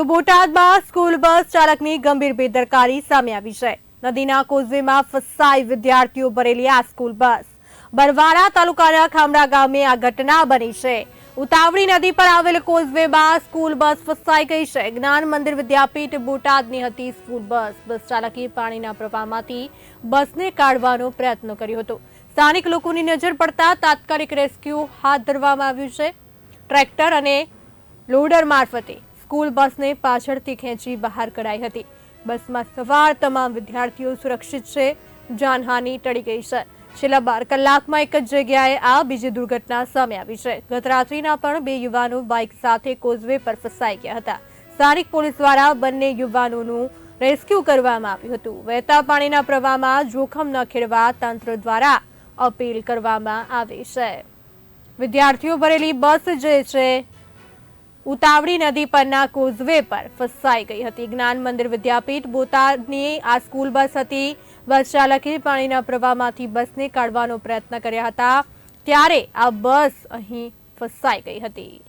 તો બોટાદમાં school bus ચાલકની ગંભીર બેદરકારી સામે આવી છે. નદીના કોઝવેમાં ફસાઈ વિદ્યાર્થીઓ ભરેલી આ સ્કૂલ બસ. બરવાડા તાલુકાના ખામડા ગામે આ ઘટના બની છે. ઉતાવળી નદી પર આવેલ કોઝવેમાં સ્કૂલ બસ ફસાઈ ગઈ છે. જ્ઞાન મંદિર વિદ્યાપીઠ બોટાદની હતી સ્કૂલ બસ. બસ ચાલકે પાણીના પ્રવાહમાંથી બસને કાઢવાનો પ્રયત્ન કર્યો હતો. સ્થાનિક લોકોની નજર પડતા તાત્કાલિક રેસ્ક્યુ હાથ ધરવામાં આવ્યું છે. ટ્રેક્ટર અને લોડર મારફતે સ્કૂલ બસને પાછળથી ખેંચી બહાર કઢાઈ હતી. બસમાં સવાર તમામ વિદ્યાર્થીઓ સુરક્ષિત છે. જાનહાની ટળી ગઈ છે. છેલ્લા બાર કલાકમાં એક જ જગ્યાએ આ બીજી દુર્ઘટના સામે આવી છે. ગત રાત્રિના પણ બે યુવાનો બાઇક સાથે કોઝવે પર ફસાઈ ગયા હતા. સ્થાનિક પોલીસ દ્વારા બંને યુવાનોનું રેસ્ક્યુ કરવામાં આવ્યું હતું. વહેતા પાણીના પ્રવાહમાં જોખમ ન ખેડવા તંત્ર દ્વારા અપીલ કરવામાં આવી છે. વિદ્યાર્થીઓ ભરેલી બસ જે છે ઉતાવળી નદી પરના કોઝવે પર ફસાઈ ગઈ હતી. જ્ઞાન મંદિર વિદ્યાપીઠ બોટાદની આ સ્કૂલ બસ હતી. બસ ચાલકે પાણીના પ્રવાહમાંથી બસને કાઢવાનો પ્રયત્ન કર્યા હતા. ત્યારે આ બસ અહીં ફસાઈ ગઈ હતી.